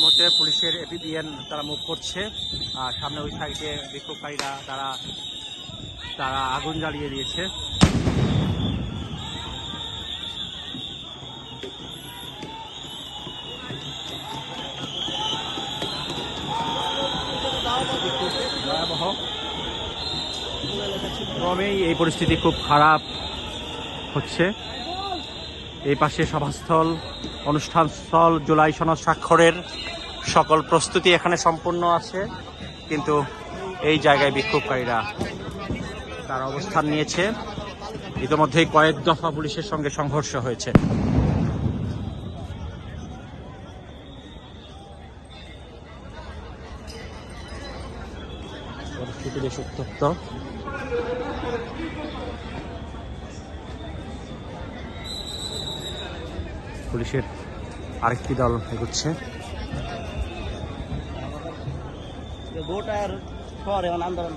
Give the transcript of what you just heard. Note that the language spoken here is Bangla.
মুহূর্তে পুলিশের এপিবিএন তারা মুভ করছে। আর সামনে ওই সাইডে বিক্ষোভকারীরা তারা তারা আগুন জ্বালিয়ে দিয়েছে। ক্রমেই এই পরিস্থিতি খুব খারাপ হচ্ছে। এই পাশে সভাস্থল অনুষ্ঠানস্থল জুলাই সনদ স্বাক্ষরের সকল প্রস্তুতি এখানে সম্পূর্ণ আছে, কিন্তু এই জায়গায় বিক্ষোভকারীরা তার অবস্থান নিয়েছে। ইতিমধ্যেই কয়েক দফা পুলিশের সঙ্গে সংঘর্ষ হয়েছে। পরিস্থিতি বেশ উত্তপ্ত। পুলিশের আরেকটি দল এগোচ্ছে। গোটার আর আন্দোলন